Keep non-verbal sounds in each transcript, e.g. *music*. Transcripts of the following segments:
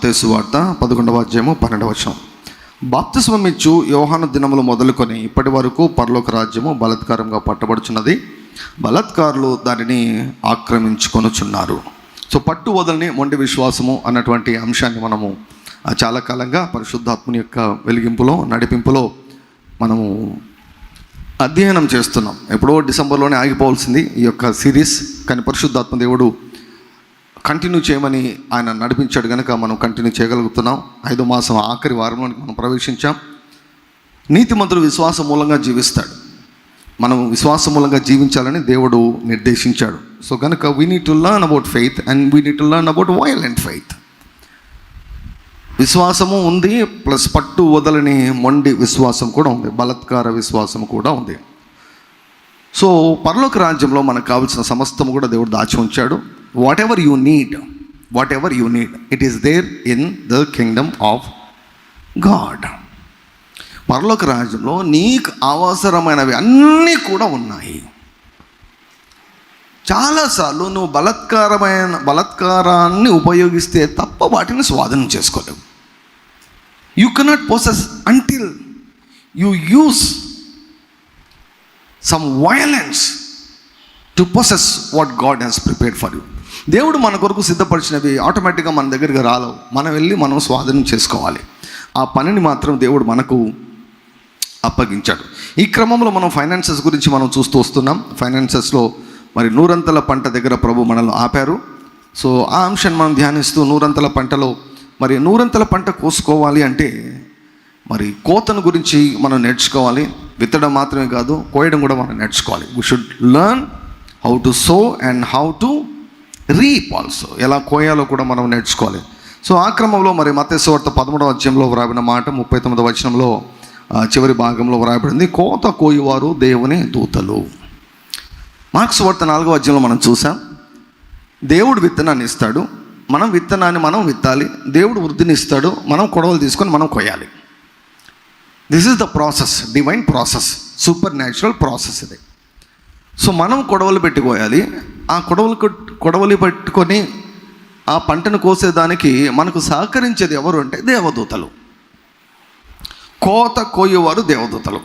మత్తేసు వార్త పదకొండవ అధ్యాయము పన్నెండవ వచనం. బాప్తిస్వమిచ్చు యోహాన యోహాను దినములు మొదలుకొని ఇప్పటి వరకు పరలోక రాజ్యము బలత్కారంగా పట్టబడుచున్నది. బలత్కారులు దానిని ఆక్రమించుకొనుచున్నారు. సో పట్టు వదలని మొండి విశ్వాసము అన్నటువంటి అంశాన్ని మనము చాలా కాలంగా పరిశుద్ధాత్మని యొక్క వెలిగింపులో నడిపింపులో మనము అధ్యయనం చేస్తున్నాం. ఎప్పుడో డిసెంబర్లోనే ఆగిపోవాల్సింది ఈ యొక్క సిరీస్. కానీ పరిశుద్ధాత్మ దేవుడు కంటిన్యూ చేయమని ఆయన నడిపించాడు కనుక మనం కంటిన్యూ చేయగలుగుతున్నాం. ఐదో మాసం ఆఖరి వారంలోనికి మనం ప్రవేశించాం. నీతిమంతుడు విశ్వాసం మూలంగా జీవిస్తాడు. మనం విశ్వాసం మూలంగా జీవించాలని దేవుడు నిర్దేశించాడు. సో కనుక we need to learn about faith and we need to learn about violent faith విశ్వాసము ఉంది ప్లస్ పట్టు వదలని మొండి విశ్వాసం కూడా ఉంది బలత్కార విశ్వాసం కూడా ఉంది. సో పరలోక రాజ్యంలో మనకు కావాల్సిన సమస్తము కూడా దేవుడు దాచి ఉంచాడు. Whatever you need whatever you need it is there in the kingdom of God పరలోక రాజ్యంలో నీకు అవసరమైనవి అన్నీ కూడా ఉన్నాయి. చాలాసార్లు నువ్వు బలత్కారమైన బలత్కారాన్ని ఉపయోగిస్తే తప్ప వాటిని స్వాధీనం చేసుకోలేవు. You cannot possess until you use some violence to possess what God has prepared for you దేవుడు మన కొరకు సిద్ధపరిచినవి ఆటోమేటిక్గా మన దగ్గరికి రాలవు. మనం వెళ్ళి మనం స్వాధీనం చేసుకోవాలి. ఆ పనిని మాత్రం దేవుడు మనకు అప్పగించాడు. ఈ క్రమంలో మనం ఫైనాన్సెస్ గురించి మనం చూస్తూ వస్తున్నాం. ఫైనాన్సెస్లో మరి నూరంతల పంట దగ్గర ప్రభు మనల్ని ఆపారు. సో ఆ అంశాన్ని మనం ధ్యానిస్తూ నూరంతల పంటలో మరి నూరంతల పంట కోసుకోవాలి అంటే మరి కోతను గురించి మనం నేర్చుకోవాలి. విత్తడం మాత్రమే కాదు కోయడం కూడా మనం నేర్చుకోవాలి. We should learn how to sow and how to reap also. ఎలా కోయాలో కూడా మనం నేర్చుకోవాలి. సో ఆ క్రమంలో మరి మతేశ్వార్త పదమూడవ అధ్యాయంలో వ్రాయిన మాట ముప్పై తొమ్మిదవ వచనంలో చివరి భాగంలో వ్రాయబడింది. కోత కోయువారు దేవుని దూతలు. మార్క్స్ వార్త నాలుగవ అధ్యాయంలో మనం చూసాం. దేవుడు విత్తనాన్ని ఇస్తాడు. మనం విత్తనాన్ని మనం విత్తాలి. దేవుడు వృద్ధిని ఇస్తాడు. మనం కొడవలు తీసుకొని మనం కొయ్యాలి. This is the process divine process supernatural process ఇది. సో మనం కొడవలు పెట్టుకోవాలి. ఆ కొడవలు కొడవలు కొడవలి పెట్టుకొని ఆ పంటను కోసేదానికి మనకు సహకరించేది ఎవరు అంటే దేవదూతలు. కోత కోయేవారు దేవదూతలు.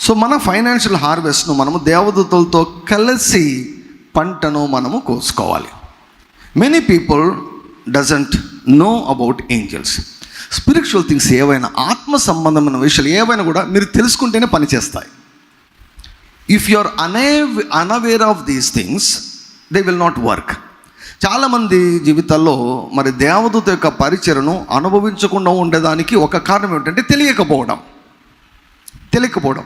సో మన ఫైనాన్షియల్ హార్వెస్ట్ను మనము దేవదూతలతో కలిసి పంటను మనము కోసుకోవాలి. Many people doesn't know about angels spiritual things ఏవైనా ఆత్మ సంబంధమైన విషయాలు ఏవైనా కూడా మీరు తెలుసుకుంటేనే పనిచేస్తాయి. ఇఫ్ యు ఆర్ అనే unaware of these things they will not work చాలామంది జీవితాల్లో మరి దేవదూత యొక్క పరిచయను అనుభవించకుండా ఉండేదానికి ఒక కారణం ఏమిటంటే తెలియకపోవడం. తెలియకపోవడం.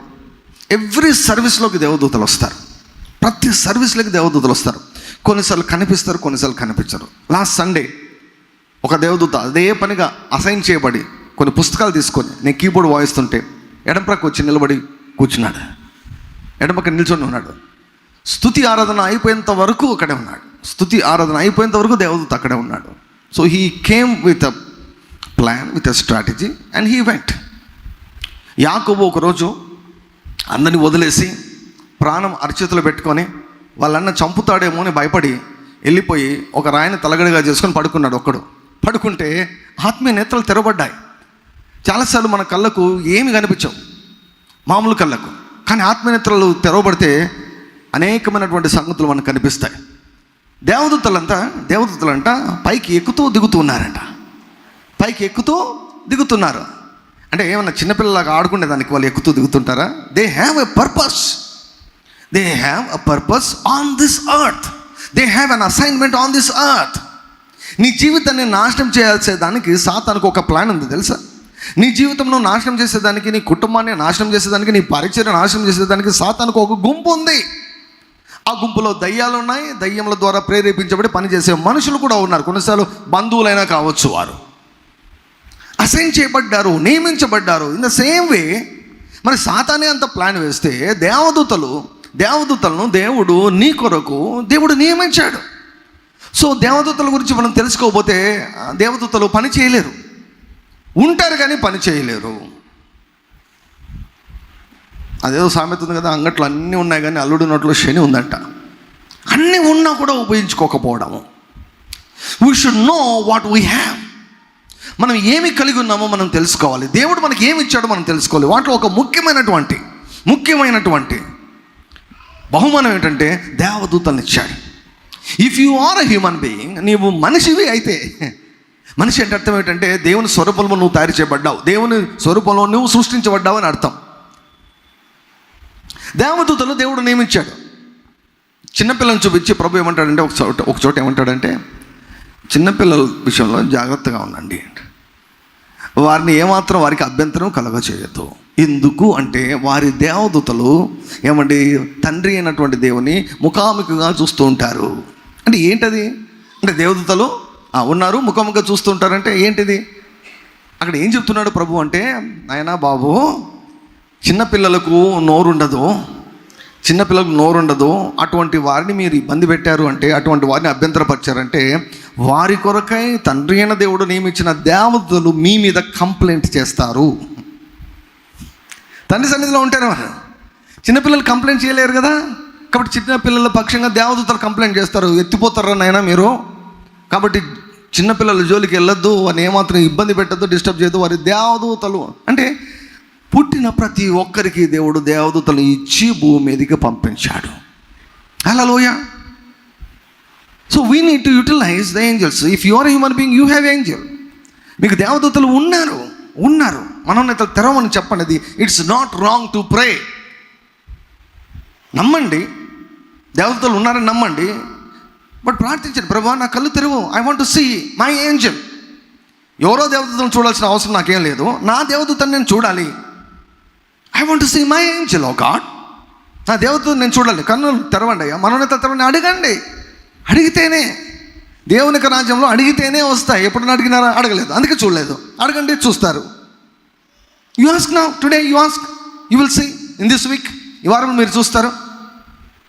ఎవ్రీ సర్వీస్లోకి దేవదూతలు వస్తారు. ప్రతి సర్వీస్లోకి దేవదూతలు వస్తారు. కొన్నిసార్లు కనిపిస్తారు కొన్నిసార్లు కనిపించరు. లాస్ట్ సండే ఒక దేవదూత అదే పనిగా అసైన్ చేయబడి కొన్ని పుస్తకాలు తీసుకొని నేను కీబోర్డ్ వాయిస్తుంటే ఎడం వచ్చి నిలబడి కూర్చున్నాడు. ఎడమక నిల్చొని ఉన్నాడు. స్థుతి ఆరాధన అయిపోయేంత వరకు అక్కడే ఉన్నాడు. స్థుతి ఆరాధన అయిపోయేంత వరకు దేవదూత అక్కడే ఉన్నాడు. So he came with a plan with a strategy and he went యాకోబు ఒకరోజు అందరిని వదిలేసి ప్రాణం అరిచేతులు పెట్టుకొని వాళ్ళన్న చంపుతాడేమో అని భయపడి వెళ్ళిపోయి ఒక రాయిని తలగడగా చేసుకొని పడుకున్నాడు ఒక్కడు. పడుకుంటే ఆత్మీయ నేత్రలు తెరబడ్డాయి చాలాసార్లు మన కళ్ళకు ఏమి కనిపించవు. మామూలు కళ్ళకు. కానీ ఆత్మనేత్రాలు తెరవబడితే అనేకమైనటువంటి సంగతులు మనకు కనిపిస్తాయి. దేవదూతలంతా దేవదూతలంట పైకి ఎక్కుతూ దిగుతూ ఉన్నారంట. పైకి ఎక్కుతూ దిగుతున్నారు. అంటే ఏమన్నా చిన్నపిల్లలాగా ఆడుకునే దానికి వాళ్ళు ఎక్కుతూ దిగుతుంటారా? They have a purpose they have a purpose on this earth they have an assignment on this earth నీ జీవితాన్ని నాశనం చేయాల్సే దానికి సాతానికి ఒక ప్లాన్ ఉంది తెలుసా? నీ జీవితంలో నాశనం చేసేదానికి నీ కుటుంబాన్ని నాశనం చేసేదానికి నీ పరిచయం నాశనం చేసేదానికి సాతానికి ఒక గుంపు ఉంది. ఆ గుంపులో దయ్యాలు ఉన్నాయి దయ్యముల ద్వారా ప్రేరేపించబడి పనిచేసే మనుషులు కూడా ఉన్నారు. కొన్నిసార్లు బంధువులైనా కావచ్చు వారు. అసైన్ చేయబడ్డారు నియమించబడ్డారు. ఇన్ ద సేమ్ వే మరి సాతానే అంత ప్లాన్ వేస్తే దేవదూతలు దేవదూతలను దేవుడు నీ కొరకు దేవుడు నియమించాడు. సో దేవదూతల గురించి మనం తెలుసుకోకపోతే దేవదూతలు పని చేయలేరు. ఉంటారు కానీ పని చేయలేరు. అదేదో సామెత ఉంది కదా అంగట్లో అన్నీ ఉన్నాయి కానీ అల్లుడు నోట్లో శని ఉందంట. అన్నీ ఉన్నా కూడా ఉపయోగించుకోకపోవడము. We should know what we have మనం ఏమి కలిగి ఉన్నామో మనం తెలుసుకోవాలి. దేవుడు మనకి ఏమి ఇచ్చాడో మనం తెలుసుకోవాలి. వాటిలో ఒక ముఖ్యమైనటువంటి ముఖ్యమైనటువంటి బహుమానం ఏంటంటే దేవదూతలను ఇచ్చాడు. If you are a human being నీవు మనిషివి అయితే మనిషి అంటే అర్థం ఏంటంటే దేవుని స్వరూపంలో నువ్వు తయారు చేయబడ్డావు. దేవుని స్వరూపంలో నువ్వు సృష్టించబడ్డావు అని అర్థం. దేవదూతలు దేవుడు నియమించాడు. చిన్నపిల్లలను చూపించి ప్రభు ఏమంటాడంటే ఒక చోట ఒక చోట ఏమంటాడంటే చిన్నపిల్లల విషయంలో జాగ్రత్తగా ఉండండి వారిని ఏమాత్రం వారికి అభ్యంతరం కలగ చేయొద్దు ఎందుకు అంటే వారి దేవదూతలు ఏమండి తండ్రి అయినటువంటి దేవుని ముఖాముఖిగా చూస్తూ ఉంటారు. అంటే ఏంటది? అంటే దేవదూతలు ఉన్నారు ముఖముఖ చూస్తూ ఉంటారంటే ఏంటిది? అక్కడ ఏం చెప్తున్నాడు ప్రభు అంటే నాయనా బాబు చిన్నపిల్లలకు నోరుండదు చిన్నపిల్లలకు నోరుండదు. అటువంటి వారిని మీరు ఇబ్బంది పెట్టారు అంటే అటువంటి వారిని అభ్యంతరపరిచారంటే వారి కొరకై తండ్రి అయిన దేవుడు నియమించిన దేవతలు మీ మీద కంప్లైంట్ చేస్తారు. తండ్రి సన్నిధిలో ఉంటారు చిన్నపిల్లలు కంప్లైంట్ చేయలేరు కదా? కాబట్టి చిన్నపిల్లల పక్షంగా దేవదూతలు కంప్లైంట్ చేస్తారు. ఎత్తిపోతారా నాయనా మీరు? కాబట్టి చిన్నపిల్లల జోలికి వెళ్ళొద్దు అని ఏమాత్రం ఇబ్బంది పెట్టద్దు డిస్టర్బ్ చేయొద్దు వారి దేవదూతలు. అంటే పుట్టిన ప్రతి ఒక్కరికి దేవుడు దేవదూతలు ఇచ్చి భూమి మీదకి పంపించాడు. అలా లోయ so we need to utilize the angels if you are human being you have angel మీకు దేవదూతలు ఉన్నారు ఉన్నారు. మనోన్నతలు తెరవని చెప్పండి. It's not wrong to pray నమ్మండి. దేవతలు ఉన్నారని నమ్మండి. బట్ ప్రార్థించండి ప్రభా నా కళ్ళు తెరువు. I want to see my angel ఎవరో దేవతలను చూడాల్సిన అవసరం నాకేం లేదు. నా దేవదూతను నేను చూడాలి. I want see my angel oh God నా దేవతను నేను చూడాలి. కన్నులు తెరవండి అయ్యా. మనోన్నత తెరవండి. అడగండి. అడిగితేనే. దేవునికి రాజ్యంలో అడిగితేనే వస్తాయి. ఎప్పుడు అడిగినారా అడగలేదు. అందుకే చూడలేదు. అడగండి చూస్తారు. యు ఆస్క్ నా today you ask you will see in this week ఈ వారం మీరు చూస్తారు.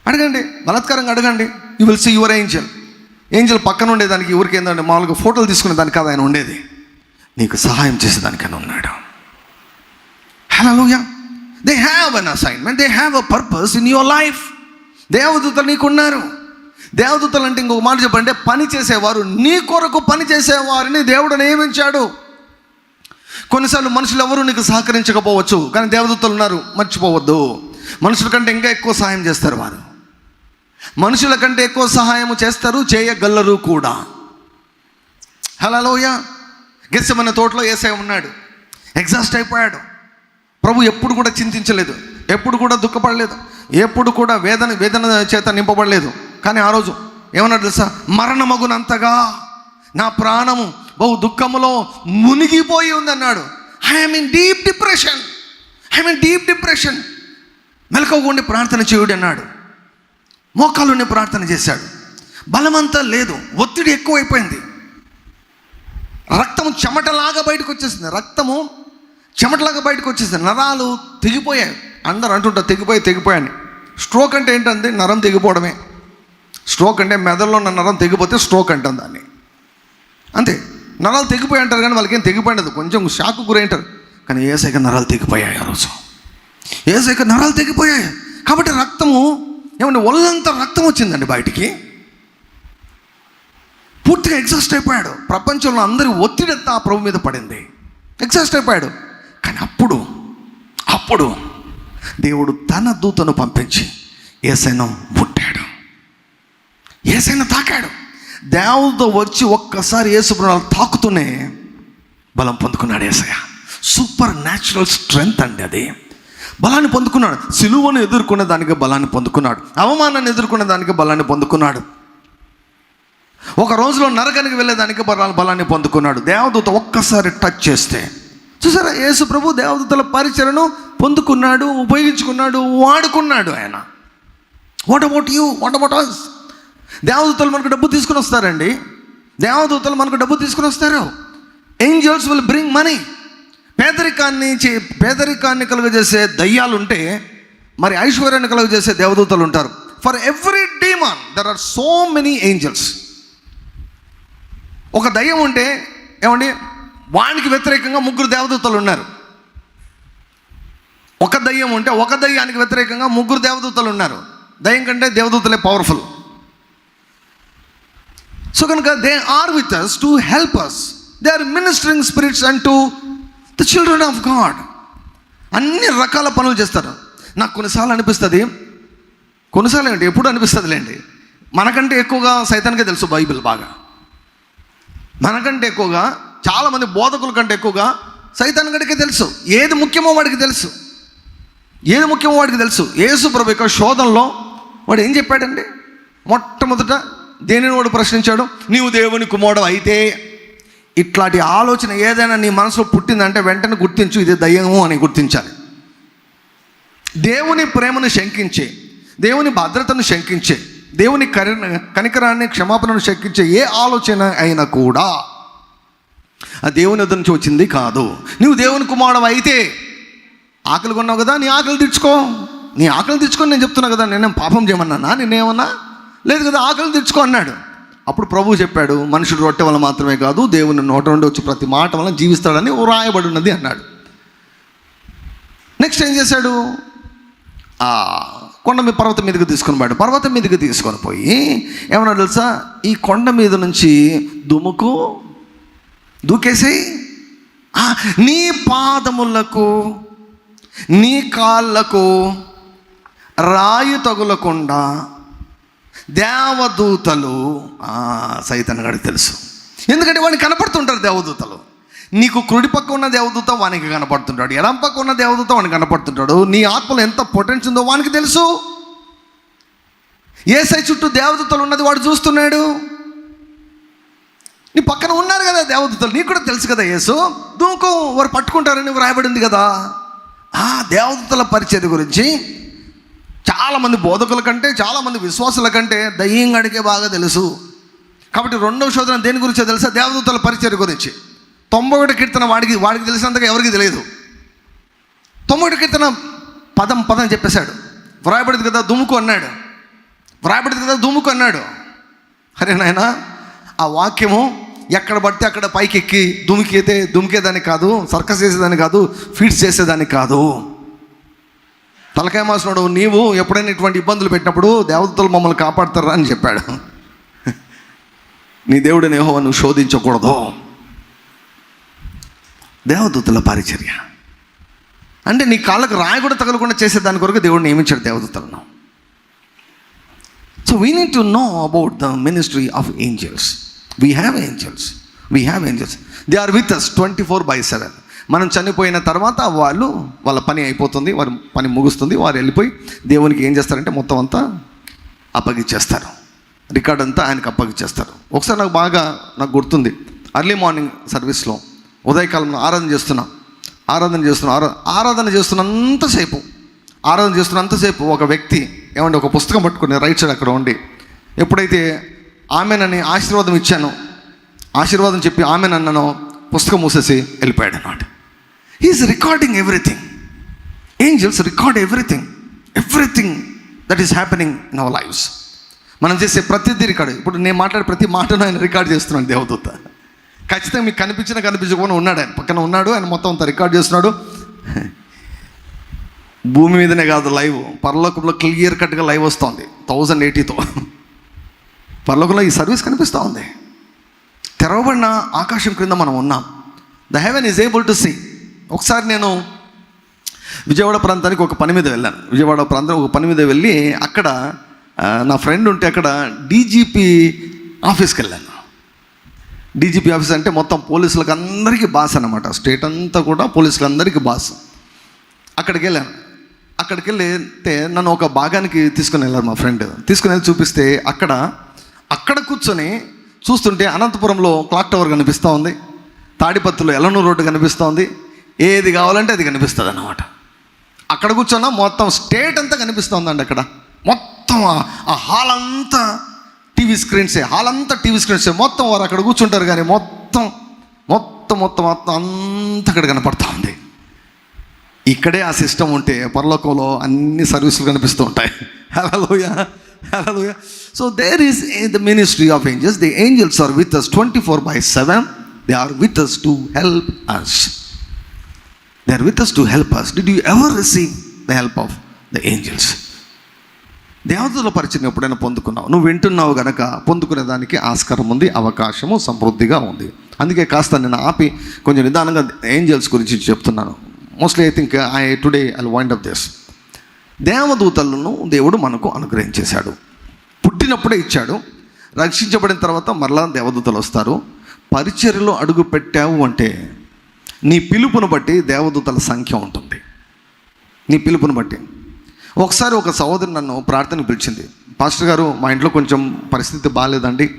అడగండి. బలాత్కారంగా అడగండి. You will see your angel angel పక్కన ఉండేదానికి ఊరికి ఏంటంటే మామూలుగా ఫోటోలు తీసుకునే దానికి కాదు ఆయన ఉండేది. నీకు సహాయం చేసేదానికైనా ఉన్నాడు. Hallelujah they have an assignment they have a purpose in your life దేవదూతలు నీకున్నారు. దేవదూతలు అంటే ఇంకొక మాట చెప్పంటే పని చేసేవారు నీ కొరకు పని చేసేవారిని దేవుడు నియమించాడు. కొన్నిసార్లు మనుషులు ఎవరు నీకు సహకరించకపోవచ్చు కానీ దేవదూతలు ఉన్నారు మర్చిపోవద్దు. మనుషుల కంటే ఇంకా ఎక్కువ సహాయం చేస్తారు వారు. మనుషుల కంటే ఎక్కువ సహాయం చేస్తారు చేయగలరు కూడా. హలోయ గెస్సమన్న తోటలో ఏసై ఉన్నాడు. ఎగ్జాస్ట్ అయిపోయాడు. ప్రభు ఎప్పుడు కూడా చింతించలేదు. ఎప్పుడు కూడా దుఃఖపడలేదు. ఎప్పుడు కూడా వేదన వేదన చేత నింపబడలేదు. కానీ ఆ రోజు ఏమన్నాడు తెలుసా? మరణమగునంతగా నా ప్రాణము బహు దుఃఖములో మునిగిపోయి ఉందన్నాడు. I'm in deep depression I'm in deep depression మెలకువగా ప్రార్థన చేయుడు అన్నాడు మోకాలుండి ప్రార్థన చేశాడు. బలమంతా లేదు ఒత్తిడి ఎక్కువైపోయింది. రక్తము చెమటలాగా బయటకు వచ్చేసింది రక్తము చెమటలాగా బయటకు వచ్చేసింది నరాలు తెగిపోయాయి. అందరూ అంటుంటారు తెగిపోయి తెగిపోయాను స్ట్రోక్ అంటే ఏంటంటే నరం తెగిపోవడమే. స్ట్రోక్ అంటే మెదడులో ఉన్న నరం తెగిపోతే స్ట్రోక్ అంటాం దాన్ని. అంతే. నరాలు తెగిపోయి అంటారు కానీ వాళ్ళకి ఏం తెగిపోయినది కొంచెం షాక్ గురైంటారు. కానీ ఏసైక నరాలు తెగిపోయాయి ఆ రోజు. ఏసైక నరాలు తెగిపోయాయి. కాబట్టి రక్తము ఏమంటే ఒళ్ళంతా రక్తం వచ్చిందండి బయటికి. పూర్తిగా ఎగ్జాస్ట్ అయిపోయాడు. ప్రపంచంలో అందరి ఒత్తిడి అంతా ఆ ప్రభు మీద పడింది. ఎగ్జాస్ట్ అయిపోయాడు. కానీ అప్పుడు అప్పుడు దేవుడు తన దూతను పంపించి ఏసైను పుట్టాడు ఏసైనా తాకాడు. దేవుడితో వచ్చి ఒక్కసారి యేసుప్రభుని తాకుతూనే బలం పొందుకున్నాడు ఏసయ్య. సూపర్ న్యాచురల్ స్ట్రెంగ్త్ అండి అది. బలాన్ని పొందుకున్నాడు. సిలువను ఎదుర్కొనే దానికి బలాన్ని పొందుకున్నాడు. అవమానాన్ని ఎదుర్కొనే దానికి బలాన్ని పొందుకున్నాడు. ఒక రోజులో నరకానికి వెళ్ళేదానికి బలాన్ని బలాన్ని పొందుకున్నాడు. దేవదూత ఒక్కసారి టచ్ చేస్తే. చూసారా? యేసు ప్రభు దేవదూతల పరిచయను పొందుకున్నాడు ఉపయోగించుకున్నాడు వాడుకున్నాడు ఆయన. What about you what about us దేవదూతలు మనకు డబ్బు తీసుకుని వస్తారండి. దేవదూతలు మనకు డబ్బు తీసుకుని వస్తారు. ఏంజల్స్ విల్ బ్రింగ్ మనీ పేదరికాన్ని చే పేదరికాన్ని కలుగజేసే దయ్యాలు ఉంటే మరి ఐశ్వర్యాన్ని కలుగజేసే దేవదూతలు ఉంటారు. For every demon there are so many angels ఒక దయ్యం ఉంటే ఏమండి? వానికి వ్యతిరేకంగా ముగ్గురు దేవదూతలు ఉన్నారు. ఒక దయ్యం ఉంటే ఒక దయ్యానికి వ్యతిరేకంగా ముగ్గురు దేవదూతలు ఉన్నారు. దయ్యం కంటే దేవదూతలే పవర్ఫుల్ సో కనుక they are with us to help us they are ministering spirits and to the children of God అన్ని రకాల పనులు చేస్తారు. నాకు కొన్నిసార్లు అనిపిస్తుంది. కొన్నిసార్లు ఏంటి ఎప్పుడు అనిపిస్తుందిలేండి. మనకంటే ఎక్కువగా సైతానికే తెలుసు బైబిల్ బాగా. మనకంటే ఎక్కువగా చాలామంది బోధకుల కంటే ఎక్కువగా సైతాన్ గడికే తెలుసు. ఏది ముఖ్యమో వాడికి తెలుసు. ఏది ముఖ్యమో వాడికి తెలుసు. యేసు ప్రభు యొక్క శోధనలో వాడు ఏం చెప్పాడండి? మొట్టమొదట దేనిని వాడు ప్రశ్నించాడు? నీవు దేవుని కుమారుడు అయితే ఇట్లాంటి ఆలోచన ఏదైనా నీ మనసులో పుట్టిందంటే వెంటనే గుర్తించు ఇది దయ్యము అని గుర్తించాలి. దేవుని ప్రేమను శంకించే దేవుని భద్రతను శంకించే దేవుని కరి కనికరాన్ని క్షమాపణను శంకించే ఏ ఆలోచన అయినా కూడా ఆ దేవుని వద్ద నుంచి వచ్చింది కాదు. నువ్వు దేవుని కుమారుడు అయితే ఆకలి కొన్నావు కదా నీ ఆకలి తెచ్చుకో నీ ఆకలి తెచ్చుకొని నేను చెప్తున్నా కదా నేనేం పాపం చేయమన్నానా నేనేమన్నా? లేదు కదా ఆకలి తెచ్చుకో అన్నాడు. అప్పుడు ప్రభువు చెప్పాడు మనుషుడు రొట్టె వల్ల మాత్రమే కాదు దేవుని నోట నుండి వచ్చి ప్రతి మాట వల్ల జీవిస్తాడని రాయబడి ఉన్నది అన్నాడు. నెక్స్ట్ ఏం చేశాడు? ఆ కొండ మీద పర్వతం మీదకి తీసుకొని పోయాడు. పర్వతం మీదకి తీసుకొని పోయి ఏమన్నా తెలుసా? ఈ కొండ మీద నుంచి దుముకు దూకేసేయి. నీ పాదములకు నీ కాళ్ళకు రాయి తగులకుండా దేవదూతలు ఆ, సైతన్ గడికి తెలుసు. ఎందుకంటే వాడిని కనపడుతుంటారు దేవదూతలు. నీకు కుడి పక్క ఉన్న దేవదూత వానికి కనపడుతుంటాడు. ఎడం పక్క ఉన్న దేవదూత వానికి కనపడుతుంటాడు. నీ ఆత్మలో ఎంత పొటెన్స్ ఉందో వానికి తెలుసు. ఏ సై చుట్టూ దేవదూతలు ఉన్నది వాడు చూస్తున్నాడు. నీ పక్కన ఉన్నారు కదా దేవదూతలు. నీకు కూడా తెలుసు కదా యేసు. దూకు వారు పట్టుకుంటారని రాయబడింది కదా. ఆ దేవదూతల పరిచయం గురించి చాలామంది బోధకుల కంటే చాలామంది విశ్వాసుల కంటే దయ్యంగాడికే బాగా తెలుసు. కాబట్టి రెండవ శోధన దేని గురించో తెలుసా? దేవదూతల పరిచయం గురించి. తొంభై ఒకటి కీర్తన వాడికి వాడికి తెలిసినంతగా ఎవరికి తెలియదు. తొంభై ఒకటి కీర్తన పదం పదం చెప్పేశాడు. వ్రాయబడింది కదా దుమ్ముకు అన్నాడు. వ్రాయబడింది కదా దుమ్ముకు అన్నాడు. అరే నాయనా ఆ వాక్యము ఎక్కడ పడితే అక్కడ పైకి ఎక్కి దుమికితే దుమికేదానికి కాదు సర్కస్ చేసేదాన్ని కాదు ఫీడ్స్ చేసేదాన్ని కాదు. తలకాయ మాసినాడు నీవు ఎప్పుడైనా ఇటువంటి ఇబ్బందులు పెట్టినప్పుడు దేవతలు మమ్మల్ని కాపాడతారా? అని చెప్పాడు. నీ దేవుడిని ఏహో నువ్వు శోధించకూడదు. దేవదూతల పరిచర్య. అంటే నీ కాళ్ళకు రాయి కూడా తగలకుండా చేసే దాని కొరకు దేవుడు నియమించాడు దేవదూతలను. So we need to know about the ministry of angels we have angels we have angels they are with us twenty four by seven మనం చనిపోయిన తర్వాత వాళ్ళు వాళ్ళ పని అయిపోతుంది వారి పని ముగుస్తుంది వారు వెళ్ళిపోయి దేవునికి ఏం చేస్తారంటే మొత్తం అంతా అప్పగిచ్చేస్తారు రికార్డ్ అంతా ఆయనకు అప్పగిచ్చేస్తారు ఒకసారి నాకు బాగా నాకు గుర్తుంది. అర్లీ మార్నింగ్ సర్వీస్లో ఉదయకాలంలో ఆరాధన చేస్తున్నా. ఆరాధన చేస్తున్నా. ఆరా ఆరాధన చేస్తున్నంతసేపు ఆరాధన చేస్తున్నంతసేపు ఒక వ్యక్తి ఏమంటే ఒక పుస్తకం పట్టుకుని రైట్ సైడ్ అక్కడ ఉండి ఎప్పుడైతే ఆమెనని ఆశీర్వాదం ఇచ్చానో ఆశీర్వాదం చెప్పి ఆమె నన్నను పుస్తకం మూసేసి వెళ్ళిపోయాడు అన్నమాట. He is recording everything angels record everything everything that is happening in our lifes మనం చేసే ప్రతిదీ రికార్డు ఇప్పుడు నేను మాట్లాడే ప్రతి మాటను ఆయన రికార్డ్ చేస్తున్నాను దేవదూత. ఖచ్చితంగా మీకు కనిపించినా కనిపించకపోయినా ఉన్నాడు ఆయన. పక్కన ఉన్నాడు ఆయన మొత్తం అంతా రికార్డ్ చేస్తున్నాడు. భూమి మీదనే కాదు లైవ్ పరలోకంలో క్లియర్ కట్గా లైవ్ వస్తుంది. థౌజండ్ ఎయిటీతో పరలోకంలో ఈ సర్వీస్ కనిపిస్తూ ఉంది. తెరవబడిన ఆకాశం క్రింద మనం ఉన్నాం. The heaven is able to see ఒకసారి నేను విజయవాడ ప్రాంతానికి ఒక పని మీద వెళ్ళాను. విజయవాడ ప్రాంతం ఒక పని మీద వెళ్ళి అక్కడ నా ఫ్రెండ్ ఉంటే అక్కడ డీజీపీ ఆఫీస్కి వెళ్ళాను. డీజీపీ ఆఫీస్ అంటే మొత్తం పోలీసులకు అందరికీ బాస్ అనమాట స్టేట్ అంతా కూడా పోలీసులకు అందరికీ బాస్. అక్కడికి వెళ్ళాను. అక్కడికి వెళ్తే నన్ను ఒక భాగానికి తీసుకుని వెళ్ళారు మా ఫ్రెండ్. తీసుకుని వెళ్ళి చూపిస్తే అక్కడ అక్కడ కూర్చొని చూస్తుంటే అనంతపురంలో క్లాక్ టవర్ కనిపిస్తూ ఉంది. తాడిపత్రిలో ఎలనూరు రోడ్డు కనిపిస్తూ ఉంది. ఏది కావాలంటే అది కనిపిస్తుంది అన్నమాట అక్కడ కూర్చున్నా మొత్తం స్టేట్ అంతా కనిపిస్తుందండి అక్కడ. మొత్తం ఆ- హాల్ అంతా టీవీ స్క్రీన్సే హాల్ అంతా టీవీ స్క్రీన్సే. మొత్తం వారు అక్కడ కూర్చుంటారు కానీ మొత్తం మొత్తం మొత్తం మొత్తం అంతా అక్కడ కనపడుతూ ఉంది. ఇక్కడే ఆ సిస్టమ్ ఉంటే పరలోకంలో అన్ని సర్వీసులు కనిపిస్తూ ఉంటాయి. *laughs* Hallelujah hallelujah so there is the ministry of angels the angels are with us twenty four by seven they are with us to help us they are with us to help us did you ever receive the help of the angels దేవతల పరిచయం ఎప్పుడైనా పొందుకున్నావు? నువ్వు వింటున్నావు గనక పొందుకునే దానికి ఆస్కారం ఉంది అవకాశము సమృద్ధిగా ఉంది. అందుకే కాస్త నేను ఆపి కొంచెం నిదానంగా ఏంజల్స్ గురించి చెప్తున్నాను. Mostly I think I today I wind off this దేవదూతలను దేవుడు మనకు అనుగ్రహించేశాడు. పుట్టినప్పుడే ఇచ్చాడు. రక్షించబడిన తర్వాత మరలా దేవదూతలు వస్తారు. పరిచర్యలో అడుగు పెట్టావు అంటే నీ పిలుపును బట్టి దేవదూతల సంఖ్య ఉంటుంది. నీ పిలుపును బట్టి. ఒకసారి ఒక సహోదరు నన్ను ప్రార్థన పిలిచింది. పాస్టర్ గారు మా ఇంట్లో కొంచెం పరిస్థితి బాగాలేదండి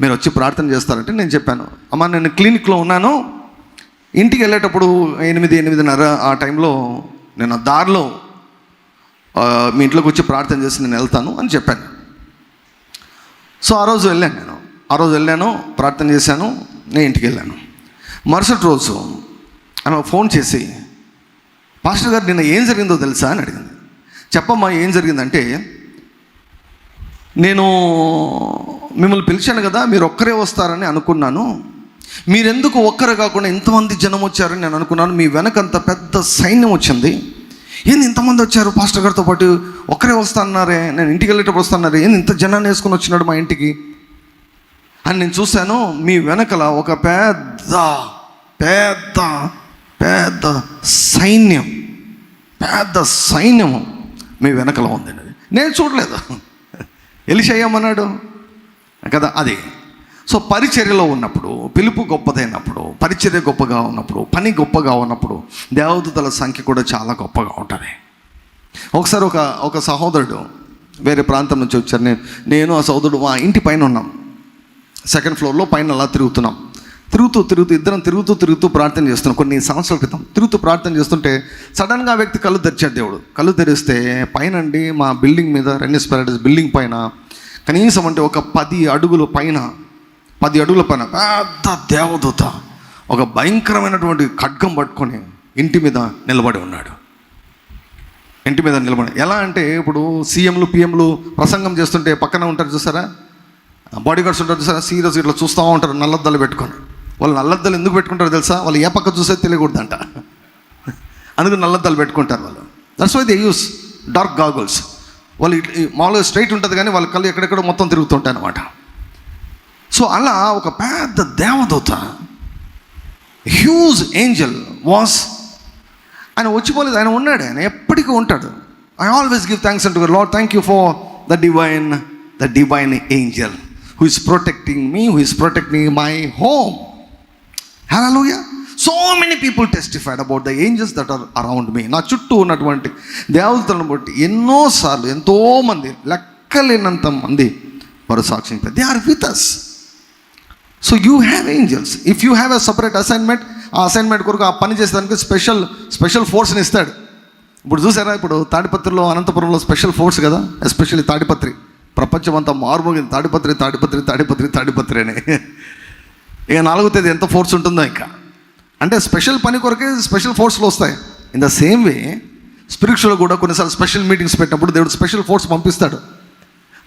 మీరు వచ్చి ప్రార్థన చేస్తారంటే నేను చెప్పాను. అమ్మ నేను క్లినిక్లో ఉన్నాను. ఇంటికి వెళ్ళేటప్పుడు ఎనిమిది ఎనిమిదిన్నర ఆ టైంలో నేను దారిలో మీ ఇంట్లోకి వచ్చి ప్రార్థన చేసి నేను వెళ్తాను అని చెప్పాను. సో ఆ రోజు వెళ్ళాను నేను. ఆ రోజు వెళ్ళాను ప్రార్థన చేశాను నేను ఇంటికి వెళ్ళాను. మరుసటి రోజు ఆమె ఫోన్ చేసి పాస్టర్ గారు నిన్న ఏం జరిగిందో తెలుసా? అని అడిగింది. చెప్పమ్మా ఏం జరిగిందంటే నేను మిమ్మల్ని పిలిచాను కదా మీరు ఒక్కరే వస్తారని అనుకున్నాను. మీరెందుకు ఒక్కరే కాకుండా ఇంతమంది జనం వచ్చారని నేను అనుకున్నాను. మీ వెనకంత పెద్ద సైన్యం వచ్చింది. ఏంది ఇంతమంది వచ్చారు? పాస్టర్ గారితో పాటు ఒక్కరే వస్తానన్నారే నేను ఇంటికి వెళ్ళేటప్పుడు వస్తున్నారు ఏంది ఇంత జనాన్ని వేసుకొని వచ్చినాడు మా ఇంటికి? అని నేను చూశాను మీ వెనకల ఒక పెద్ద పెద్ద పెద్ద సైన్యం పెద్ద సైన్యం మీ వెనకల ఉంది. నేను చూడలేదు. ఎలిషయ్యమన్నాడు కదా అది. సో పరిచర్యలో ఉన్నప్పుడు పిలుపు గొప్పదైనప్పుడు పరిచర్య గొప్పగా ఉన్నప్పుడు పని గొప్పగా ఉన్నప్పుడు దేవదూతల సంఖ్య కూడా చాలా గొప్పగా ఉంటుంది. ఒకసారి ఒక ఒక సహోదరుడు వేరే ప్రాంతం నుంచి వచ్చారు. నేను నేను ఆ సహోదరుడు మా ఇంటి పైన ఉన్నాం. సెకండ్ ఫ్లోర్లో పైన అలా తిరుగుతున్నాం. తిరుగుతూ తిరుగుతూ ఇద్దరం తిరుగుతూ తిరుగుతూ ప్రార్థన చేస్తున్నాం. కొన్ని సంవత్సరాల క్రితం తిరుగుతూ ప్రార్థన చేస్తుంటే సడన్గా ఆ వ్యక్తి కళ్ళు తెరిచాడు దేవుడు. కళ్ళు తెరిస్తే పైన అండి మా బిల్డింగ్ మీద రెన్నిస్ ప్యారడైస్ బిల్డింగ్ పైన కనీసం అంటే ఒక పది అడుగుల పైన పది అడుగుల పైన పెద్ద దేవదూత ఒక భయంకరమైనటువంటి ఖడ్గం పట్టుకొని ఇంటి మీద నిలబడి ఉన్నాడు. ఇంటి మీద నిలబడి ఎలా అంటే ఇప్పుడు సీఎంలు పిఎంలు ప్రసంగం చేస్తుంటే పక్కన ఉంటారు చూసారా? బాడీ గార్డ్స్ ఉంటారు చూసారా? సీరియస్ ఇట్లా చూస్తూ ఉంటారు నల్లద్దాలు పెట్టుకొని. వాళ్ళు నల్లద్దలు ఎందుకు పెట్టుకుంటారు తెలుసా? వాళ్ళు ఏ పక్క చూసే తెలియకూడదంట. అందుకు నల్లద్దాలు పెట్టుకుంటారు వాళ్ళు. That's why they use dark goggles వాళ్ళు ఇట్- ఈ మామూలుగా స్ట్రైట్ ఉంటుంది కానీ వాళ్ళ కళ్ళు ఎక్కడెక్కడ మొత్తం తిరుగుతుంటాయి అనమాట సో అలా ఒక పెద్ద దేవదూత హ్యూజ్ ఏంజల్ వాస్ ఆయన వచ్చిపోలేదు ఆయన ఉన్నాడు ఆయన ఎప్పటికీ ఉంటాడు. I always give thanks unto Lord thank you for the divine the divine angel who is protecting me who is protecting my home hallelujah so many people testified about the angels that are around me నా చుట్టూ ఉన్నటువంటి దేవతలను బట్టి ఎన్నోసార్లు ఎంతోమంది లెక్కలేనంత మంది వారు సాక్షి they are with us so you have angels if you have a separate assignment ఆ అసైన్మెంట్ కొరకు ఆ పని చేసేదానికి స్పెషల్ స్పెషల్ ఫోర్స్ని ఇస్తాడు. ఇప్పుడు చూసారా ఇప్పుడు తాడిపత్రిలో అనంతపురంలో స్పెషల్ ఫోర్స్ కదా? ఎస్పెషల్లీ తాడిపత్రి. ప్రపంచం అంతా మారుమోగింది తాడిపత్రి తాడిపత్రి తాడిపత్రి తాడిపత్రి అని. ఇక నాలుగో తేదీ ఎంత ఫోర్స్ ఉంటుందో ఇంకా. అంటే స్పెషల్ పని కొరకే స్పెషల్ ఫోర్స్లు వస్తాయి. In the same way spiritual కూడా కొన్నిసార్లు స్పెషల్ మీటింగ్స్ పెట్టినప్పుడు దేవుడు స్పెషల్ ఫోర్స్ పంపిస్తాడు.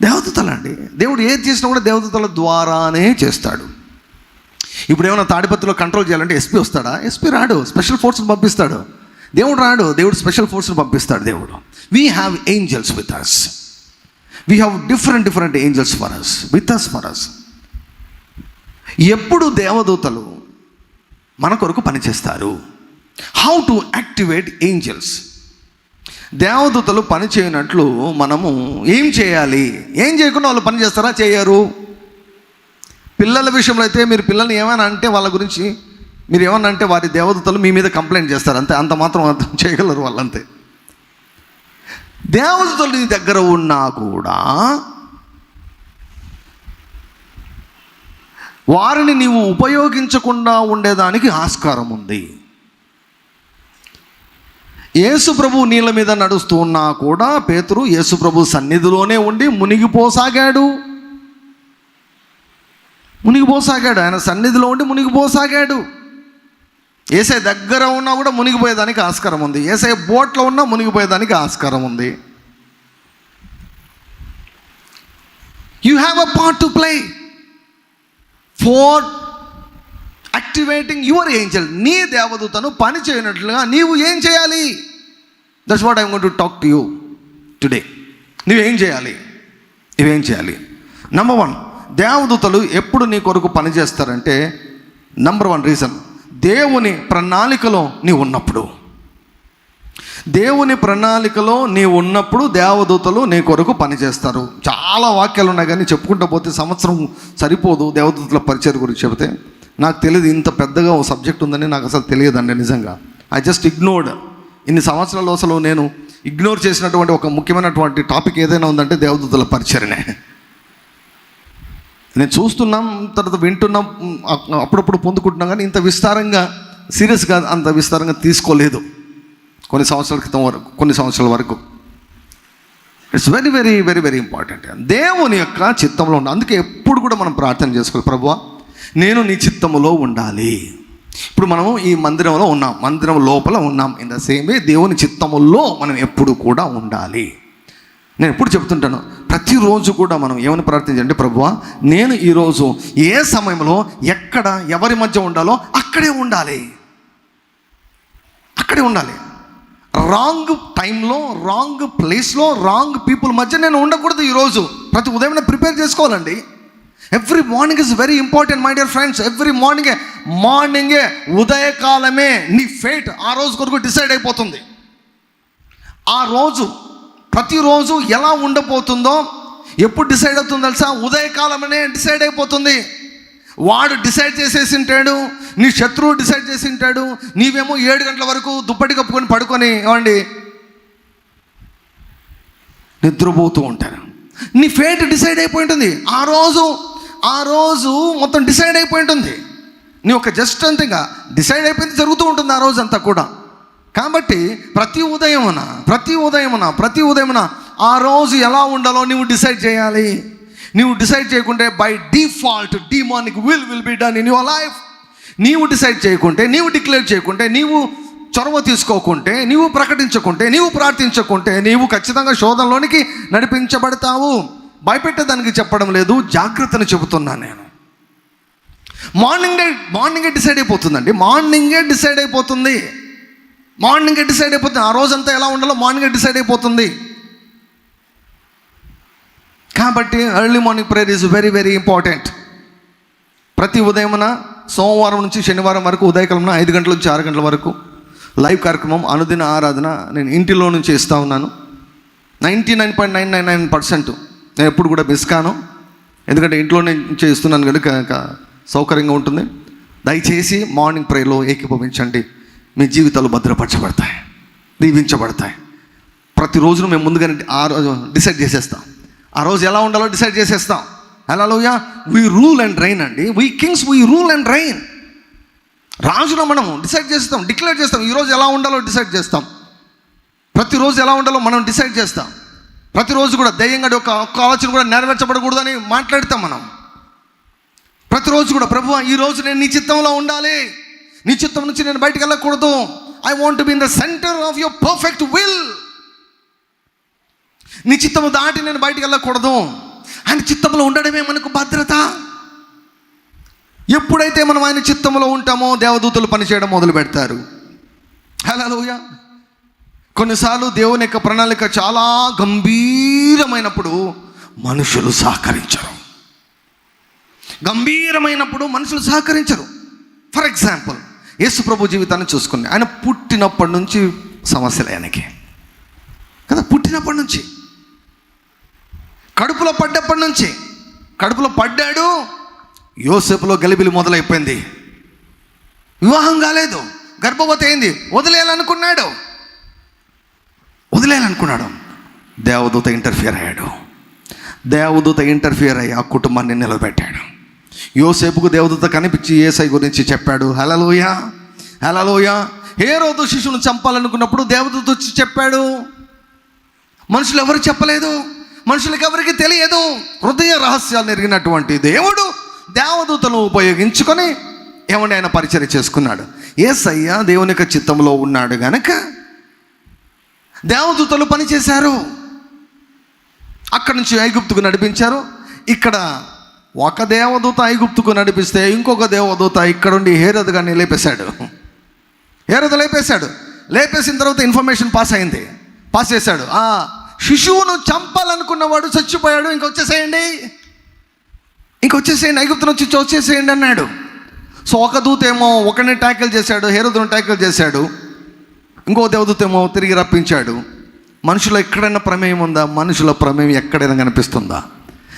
దేవదూతలు అండి దేవుడు ఏది చేసినా కూడా దేవదూతల ద్వారానే చేస్తాడు. ఇప్పుడు ఏమైనా తాడిపత్రిలో కంట్రోల్ చేయాలంటే ఎస్పీ వస్తాడా? ఎస్పీ రాడు. స్పెషల్ ఫోర్స్ని పంపిస్తాడు. దేవుడు రాడు. దేవుడు స్పెషల్ ఫోర్స్ని పంపిస్తాడు దేవుడు. We have angels with us we have different different angels for us with us for us ఎప్పుడు దేవదూతలు మన కొరకు పనిచేస్తారు? హౌ టు యాక్టివేట్ ఏంజల్స్ దేవదూతలు పని చేయనట్లు మనము ఏం చేయాలి? ఏం చేయకుండా వాళ్ళు పని చేస్తారా? చేయరు. పిల్లల విషయంలో అయితే మీరు పిల్లల్ని ఏమైనా అంటే వాళ్ళ గురించి మీరు ఏమన్నా అంటే వారి దేవతలు మీ మీద కంప్లైంట్ చేస్తారు అంతే. అంత మాత్రం అర్థం చేయగలరు వాళ్ళంతే. దేవతలు నీ దగ్గర ఉన్నా కూడా వారిని నీవు ఉపయోగించకుండా ఉండేదానికి ఆస్కారం ఉంది. యేసు ప్రభు నీళ్ళ మీద నడుస్తూ ఉన్నా కూడా పేతురు యేసు ప్రభు సన్నిధిలోనే ఉండి మునిగిపోసాగాడు. మునిగిపోసాగాడు. ఆయన సన్నిధిలో ఉండి మునిగిపోసాగాడు. ఏసై దగ్గర ఉన్నా కూడా మునిగిపోయేదానికి ఆస్కారం ఉంది. ఏసై బోట్లో ఉన్నా మునిగిపోయేదానికి ఆస్కారం ఉంది. You have a part to play for activating your angel నీ దేవదూతను పని చేయనట్లుగా నీవు ఏం చేయాలి? That's what I'm gonna talk to you today నువ్వేం చేయాలి? నువ్వేం చేయాలి? నెంబర్ వన్ దేవదూతలు ఎప్పుడు నీ కొరకు పనిచేస్తారంటే నంబర్ వన్ రీజన్ దేవుని ప్రణాళికలో నీ ఉన్నప్పుడు. దేవుని ప్రణాళికలో నీ ఉన్నప్పుడు దేవదూతలు నీ కొరకు పనిచేస్తారు చాలా వాక్యాలు ఉన్నాయి కానీ చెప్పుకుంటూ పోతే సంవత్సరం సరిపోదు దేవదూతల పరిచయం గురించి చెబితే. నాకు తెలియదు ఇంత పెద్దగా ఓ సబ్జెక్ట్ ఉందని నాకు అసలు తెలియదండి నిజంగా. ఐ జస్ట్ ఇగ్నోర్డ్ ఇన్ని సంవత్సరాలు అసలు నేను ఇగ్నోర్ చేసినటువంటి ఒక ముఖ్యమైనటువంటి టాపిక్ ఏదైనా ఉందంటే దేవదూతల పరిచయనే. నేను చూస్తున్నాం తర్వాత వింటున్నాం అప్పుడప్పుడు పొందుకుంటున్నాం కానీ ఇంత విస్తారంగా సీరియస్గా అంత విస్తారంగా తీసుకోలేదు. కొన్ని సంవత్సరాల క్రితం వరకు కొన్ని సంవత్సరాల వరకు. It's very very very very important దేవుని యొక్క చిత్తంలో ఉండాలి. అందుకే ఎప్పుడు కూడా మనం ప్రార్థన చేసుకోవాలి. ప్రభువా నేను నీ చిత్తములో ఉండాలి. ఇప్పుడు మనము ఈ మందిరంలో ఉన్నాం. మందిరం లోపల ఉన్నాం. ఇన్ ద సేమ్ వే దేవుని చిత్తములో మనం ఎప్పుడు కూడా ఉండాలి. నేను ఎప్పుడు చెప్తుంటాను ప్రతిరోజు కూడా మనం ఏమని ప్రార్థించండి ప్రభువా నేను ఈరోజు ఏ సమయంలో ఎక్కడ ఎవరి మధ్య ఉండాలో అక్కడే ఉండాలి. అక్కడే ఉండాలి. రాంగ్ టైంలో రాంగ్ ప్లేస్లో రాంగ్ పీపుల్ మధ్య నేను ఉండకూడదు ఈరోజు. ప్రతి ఉదయం ప్రిపేర్ చేసుకోవాలండి. Every morning is very important my dear friends. Every మార్నింగే మార్నింగే ఉదయకాలమే నీ ఫేట్ ఆ రోజు కొరకు డిసైడ్ అయిపోతుంది. ఆ రోజు ప్రతిరోజు ఎలా ఉండబోతుందో ఎప్పుడు డిసైడ్ అవుతుందో తెలుసా? ఉదయకాలమనే డిసైడ్ అయిపోతుంది. వాడు డిసైడ్ చేసేసి ఉంటాడు నీ శత్రువు డిసైడ్ చేసి ఉంటాడు నీవేమో ఏడు గంటల వరకు దుప్పటి కప్పుకొని పడుకొని ఏమండి? నిద్రపోతూ ఉంటారు. నీ ఫేట్ డిసైడ్ అయిపోయి ఉంటుంది. ఆ రోజు ఆ రోజు మొత్తం డిసైడ్ అయిపోయి ఉంటుంది. నీ ఒక జస్ట్ అంతగా డిసైడ్ అయిపోయింది జరుగుతూ ఉంటుంది ఆ రోజు అంతా కూడా. కాబట్టి ప్రతి ఉదయమున ప్రతి ఉదయమున ప్రతి ఉదయమున ఆ రోజు ఎలా ఉండాలో నువ్వు డిసైడ్ చేయాలి. నీవు డిసైడ్ చేయకుంటే by default demonic will will be done in your life. నీవు డిసైడ్ చేయకుంటే నీవు డిక్లేర్ చేయకుంటే నీవు చొరవ తీసుకోకుంటే నీవు ప్రకటించకుంటే నీవు ప్రార్థించకుంటే నీవు ఖచ్చితంగా శోధనలోనికి నడిపించబడతావు. భయపెట్టేదానికి చెప్పడం లేదు జాగ్రత్తను చెబుతున్నాను నేను. మార్నింగే మార్నింగే డిసైడ్ అయిపోతుందండి. మార్నింగే డిసైడ్ అయిపోతుంది. మార్నింగే డిసైడ్ అయిపోతుంది. ఆ రోజంతా ఎలా ఉండాలో మార్నింగే డిసైడ్ అయిపోతుంది. కాబట్టి early morning prayer is very very important. ప్రతి ఉదయమున సోమవారం నుంచి శనివారం వరకు ఉదయకాలంన ఐదు గంటల నుంచి ఆరు గంటల వరకు లైవ్ కార్యక్రమం అనుదిన ఆరాధన నేను ఇంటిలో నుంచి ఇస్తూ ఉన్నాను. Ninety nine point nine nine nine percent నేను ఎప్పుడు కూడా మిస్ కాను. ఎందుకంటే ఇంట్లో నుంచి ఇస్తున్నాను కనుక సౌకర్యంగా ఉంటుంది. దయచేసి మార్నింగ్ ప్రేయర్లో ఏకీభవించండి. మీ జీవితాలు భద్రపరచబడతాయి దీవించబడతాయి. ప్రతిరోజు మేము ముందుగానే ఆ రోజు డిసైడ్ చేసేస్తాం. ఆ రోజు ఎలా ఉండాలో డిసైడ్ చేసేస్తాం. Hallelujah we rule and reign అండి. We kings we rule and reign రాజున మనం డిసైడ్ చేస్తాం డిక్లేర్ చేస్తాం. ఈరోజు ఎలా ఉండాలో డిసైడ్ చేస్తాం. ప్రతిరోజు ఎలా ఉండాలో మనం డిసైడ్ చేస్తాం. ప్రతిరోజు కూడా దయ్యంగా ఒక ఒక్క ఆలోచన కూడా నెరవేర్చబడకూడదని మాట్లాడతాం మనం. ప్రతిరోజు కూడా ప్రభు ఈ రోజు నేను నీ చిత్తంలో ఉండాలి. నీ చిత్తం నుంచి నేను బయటకు వెళ్ళకూడదు. I want be in the centre of your perfect will నీ చిత్తము దాటి నేను బయటికి వెళ్ళకూడదు. ఆయన చిత్తంలో ఉండడమే మనకు భద్రత. ఎప్పుడైతే మనం ఆయన చిత్తంలో ఉంటామో దేవదూతలు పనిచేయడం మొదలు పెడతారు. హలోయ కొన్నిసార్లు దేవుని యొక్క ప్రణాళిక చాలా గంభీరమైనప్పుడు మనుషులు సహకరించరు. గంభీరమైనప్పుడు మనుషులు సహకరించరు. ఫర్ ఎగ్జాంపుల్ యేసు ప్రభు జీవితాన్ని చూసుకుని ఆయన పుట్టినప్పటి నుంచి సమస్యలు ఆయనకి. కదా పుట్టినప్పటి నుంచి. కడుపులో పడ్డప్పటి నుంచి. కడుపులో పడ్డాడు యోసేపులో గలిబిలి మొదలైపోయింది. వివాహం కాలేదు. గర్భవతి అయింది. వదిలేయాలనుకున్నాడు. వదిలేయాలనుకున్నాడు. దేవదూత ఇంటర్ఫియర్ అయ్యాడు. దేవదూత ఇంటర్ఫియర్ అయ్యి ఆ కుటుంబాన్ని నిలబెట్టాడు. యోసేపుకు దేవదూత కనిపించి ఏసై గురించి చెప్పాడు. హలలోయ హలలోయ ఏ రోజు శిశువును చంపాలనుకున్నప్పుడు దేవదూత వచ్చి చెప్పాడు మనుషులు ఎవరు చెప్పలేదు? మనుషులకు ఎవరికి తెలియదు? హృదయ రహస్యాలు ఎరిగినటువంటి దేవుడు దేవదూతను ఉపయోగించుకొని ఏమండి ఆయన పరిచయం చేసుకున్నాడు. ఏసయ్య దేవుని యొక్క చిత్తంలో ఉన్నాడు గనక దేవదూతలు పనిచేశారు. అక్కడి నుంచి ఐగుప్తుకు నడిపించారు. ఇక్కడ ఒక దేవదూత ఐగుప్తుకు నడిపిస్తే ఇంకొక దేవదూత ఇక్కడుండి హేరద్ గారిని లేపేశాడు. హేరద్ లేపేశాడు. లేపేసిన తర్వాత ఇన్ఫర్మేషన్ పాస్ అయింది. పాస్ చేశాడు. ఆ శిశువును చంపాలనుకున్నవాడు చచ్చిపోయాడు. ఇంకొచ్చేసేయండి ఇంకొచ్చేసేయండి ఐగుప్తు నుంచి వచ్చేసేయండి అన్నాడు. సో ఒక దూత ఏమో ఒకరిని ట్యాకిల్ చేశాడు హేరదును ట్యాకిల్ చేశాడు. ఇంకో దేవదూత ఏమో తిరిగి రప్పించాడు. మనుషుల ఎక్కడైనా ప్రమేయం ఉందా? మనుషుల ప్రమేయం ఎక్కడైనా కనిపిస్తుందా?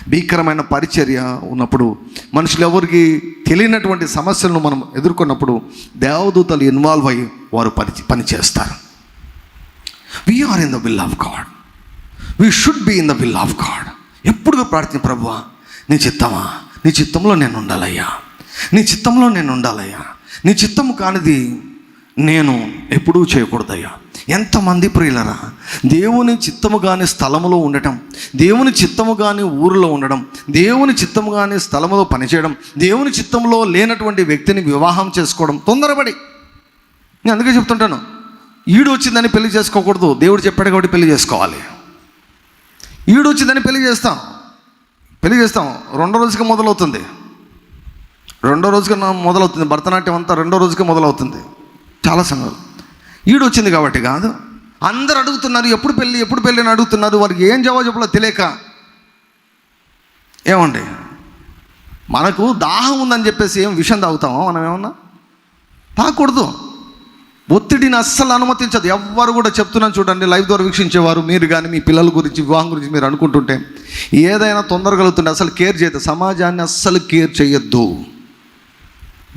భీకరమైన పరిచర్య ఉన్నప్పుడు మనుషులు ఎవరికి తెలియనటువంటి సమస్యలను మనం ఎదుర్కొన్నప్పుడు దేవదూతలు ఇన్వాల్వ్ అయ్యి వారు పని పనిచేస్తారు we are in the will of God we should be in the will of God ఎప్పుడు ప్రార్థన ప్రభువా నీ చిత్తమా? నీ చిత్తంలో నేను ఉండాలయ్యా. నీ చిత్తంలో నేను ఉండాలయ్యా. నీ చిత్తము కానిది నేను ఎప్పుడూ చేయకూడదయ్యా. ఎంతమంది ప్రియులరా దేవుని చిత్తము కాని స్థలములో ఉండటం దేవుని చిత్తము కాని ఊరిలో ఉండడం దేవుని చిత్తము కాని స్థలములో పనిచేయడం దేవుని చిత్తంలో లేనటువంటి వ్యక్తిని వివాహం చేసుకోవడం తొందరపడి. నేను అందుకే చెప్తుంటాను ఈడు వచ్చిందని పెళ్ళి చేసుకోకూడదు దేవుడు చెప్పాడు కాబట్టి పెళ్ళి చేసుకోవాలి. ఈడు వచ్చిందని పెళ్ళి చేస్తాం పెళ్ళి చేస్తాం రెండో రోజుకి మొదలవుతుంది. రెండో రోజుకి నా మొదలవుతుంది భరతనాట్యం అంతా రెండో రోజుకి మొదలవుతుంది. చాలా సంఘాలు ఈడు వచ్చింది కాబట్టి కాదు. అందరు అడుగుతున్నారు ఎప్పుడు పెళ్ళి ఎప్పుడు పెళ్ళి అని అడుగుతున్నారు వారికి ఏం జవాబు చెప్పలో తెలియక. ఏమండి? మనకు దాహం ఉందని చెప్పేసి ఏం విషం తాగుతామా మనం ఏమన్నా? తాగకూడదు. ఒత్తిడిని అస్సలు అనుమతించదు. ఎవ్వరు కూడా చెప్తున్నాను చూడండి లైవ్ ద్వారా వీక్షించేవారు మీరు కానీ మీ పిల్లల గురించి వివాహం గురించి మీరు అనుకుంటుంటే ఏదైనా తొందరగలుగుతుంటే అసలు కేర్ చేయదు సమాజాన్ని అస్సలు కేర్ చేయొద్దు.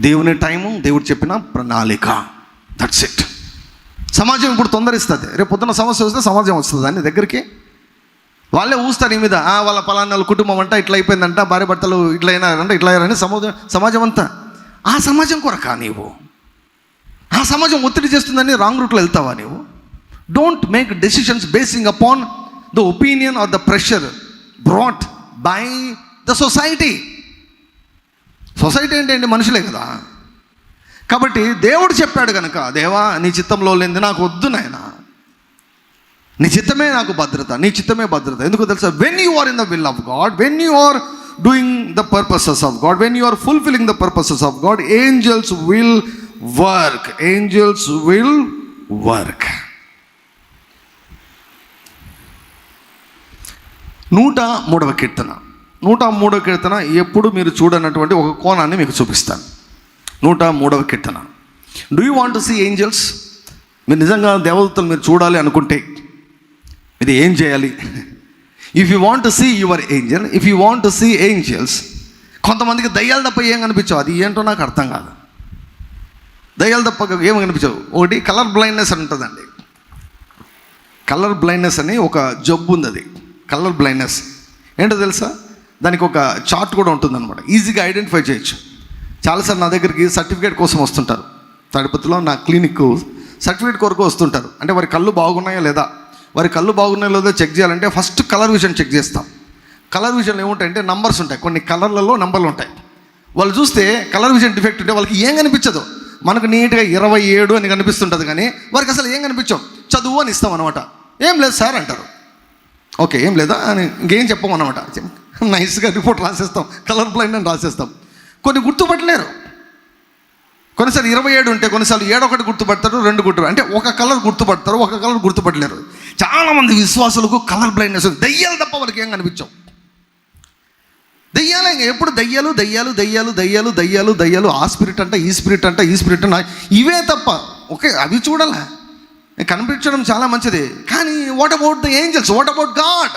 దేవుని టైము దేవుడు చెప్పిన ప్రణాళిక. దట్స్ ఇట్ సమాజం ఇప్పుడు తొందరిస్తుంది. రేపు పొద్దున్న సమస్య వస్తే సమాజం వస్తుంది. దాని దగ్గరికి వాళ్ళే ఊస్తారు ఈ మీద. వాళ్ళ పలానాల కుటుంబం అంట ఇట్లా అయిపోయిందంట భార్య భర్తలు ఇట్లా అయినారంట ఇట్లా అయ్యారని సమాజం సమాజం అంతా. ఆ సమాజం కొరకా నీవు? ఆ సమాజం ఒత్తిడి చేస్తుందని రాంగ్ రూట్లో వెళ్తావా నీవు? Don't make decisions basing upon the opinion or the pressure brought by the society society అంటే మనుషులే కదా. కాబట్టి దేవుడు చెప్పాడు కనుక దేవా నీ చిత్తంలో లేనిది నాకు వద్దు నాయన. నీ చిత్తమే నాకు భద్రత నీ చిత్తమే భద్రత. ఎందుకు తెలుసా? When you are in the will of God when you are doing the purposes of God when you are fulfilling the purposes of God angels will work angels will work నూట మూడవ కీర్తన. నూట మూడవ కీర్తన ఎప్పుడు మీరు చూడనటువంటి ఒక కోణాన్ని మీకు చూపిస్తాను. నూట మూడవ కీర్తన. Do you want to see angels మీరు నిజంగా దేవదూతలు మీరు చూడాలి అనుకుంటే ఇది ఏం చేయాలి? If you want to see your angel if you want see angels కొంతమందికి దయ్యాలు తప్ప ఏం కనిపించవు. అది ఏంటో నాకు అర్థం కాదు. దయ్యాలు తప్ప ఏం కనిపించవు? ఒకటి కలర్ బ్లైండ్నెస్ అని ఉంటుందండి. కలర్ బ్లైండ్నెస్ అని ఒక జబ్బు ఉంది అది. కలర్ బ్లైండ్నెస్ ఏంటో తెలుసా? దానికి ఒక చార్ట్ కూడా ఉంటుందన్నమాట. ఈజీగా ఐడెంటిఫై చేయొచ్చు. చాలాసార్లు నా దగ్గరికి సర్టిఫికేట్ కోసం వస్తుంటారు. తాడిపత్రిలో నా క్లినిక్ సర్టిఫికేట్ కొరకు వస్తుంటారు. అంటే వారి కళ్ళు బాగున్నాయా లేదా? వారి కళ్ళు బాగున్నాయో లేదో చెక్ చేయాలంటే ఫస్ట్ కలర్ విజన్ చెక్ చేస్తాం. కలర్ విజన్ ఏముంటాయంటే నంబర్స్ ఉంటాయి. కొన్ని కలర్లలో నంబర్లు ఉంటాయి. వాళ్ళు చూస్తే కలర్ విజన్ డిఫెక్ట్ ఉంటే వాళ్ళకి ఏం కనిపించదు. మనకు నీట్గా ఇరవై ఏడు అని కనిపిస్తుంటుంది కానీ వారికి అసలు ఏం కనిపించవు. చదువు అని ఇస్తాం అనమాట ఏం లేదు సార్ అంటారు. ఓకే ఏం లేదా అని ఇంకేం చెప్పమన్నమాట. నైస్గా రిపోర్ట్ రాసేస్తాం. కలర్ బ్లైండ్ అని రాసేస్తాం. కొన్ని గుర్తుపట్టలేరు. కొన్నిసార్లు ఇరవై ఏడు ఉంటే కొన్నిసార్లు ఏడొకటి గుర్తుపడతారు రెండు గుర్తు అంటే ఒక కలర్ గుర్తుపడతారు ఒక కలర్ గుర్తుపట్టలేరు చాలామంది విశ్వాసులకు కలర్ బ్లైండ్నెస్ ఉంది. దయ్యాలు తప్ప వాళ్ళకి ఏం కనిపించవు. దయ్యాలు ఇంకా ఎప్పుడు దయ్యాలు దయ్యాలు దయ్యాలు దయ్యాలు దయ్యాలు దయ్యాలు ఆ స్పిరిట్ అంట ఈ స్పిరిట్ అంట ఈ స్పిరిట్ అంట ఇవే తప్ప ఓకే అవి చూడాలా? కనిపించడం చాలా మంచిది. కానీ what about the angels what about God